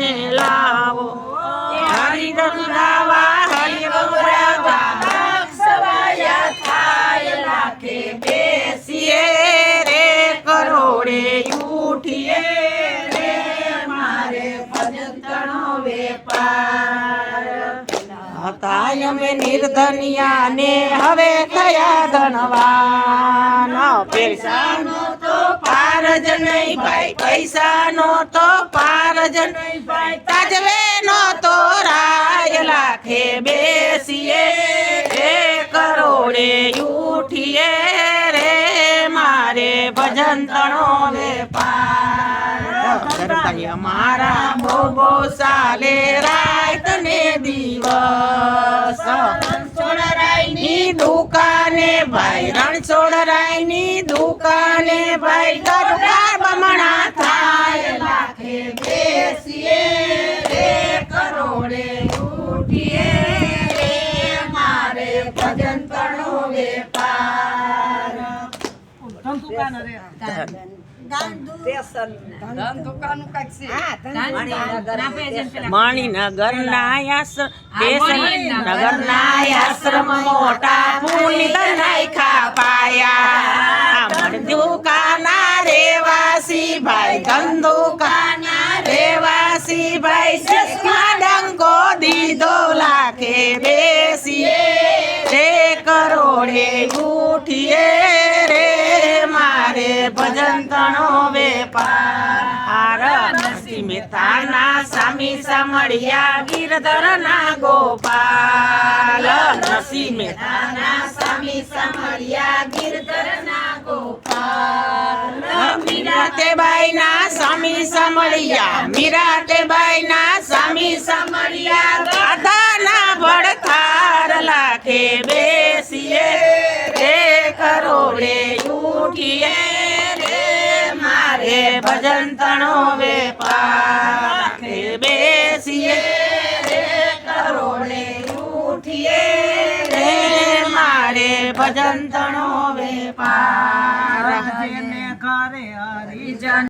લઈને લાવો. હરિ ગંગાવા હરિ ગંગાવા સવાયા થાય લાખે બેસીએ રે કરોડે ઉઠીએ રે મારે ભજતણો વેપાર. હતા અમે નિર્ધનિયા ને હવે થયા ધનવાન. પૈસાનો તો પાર જ નહીં ભાઈ પૈસાનો તો પાર નહીં તાજવે નો તો રાય લાખે બેસીએ, એ કરોડે ઉઠીએ રે, મારે ભજન તણો વેપાર. અમારા બહુ બહુ સાલે રાત ને દિવસ. રણછોડરાયની દુકાને ભાઈ, રણછોડરાયની દુકાને ભાઈ દરબાર બમણા થાય. બેસીએ રે કરોડે ઉઠીએ રે મારે ભજન તણો વેપાર. પાર ધન. દુકાન રે ના આશ્રમ. મોટા પુનિત નાયખા પાયા મણદુકાના રેવાસી ભાઈ ધંધુકાના કરોડે ઉઠીએ રે મારે ભજન તણો વેપાર નરસિંહ મહેતાના સ્વામી સમળિયા ગિરધર ના ગોપાલ નરસિંહ મહેતાના સ્વામી સમળિયા ગિરધર ના ગોપાલ મીરાતે બાઈ ના સ્વામી સમળિયા મીરાતે બાઈ ના સ્વામી સમળિયા દાદા ના ભડથાર લાખે બેસીએ उठिए रे मारे भजन तनो वे पारे बेसिए रे करोड़े उठिए रे मारे भजन तनो वे पार करे हरी जन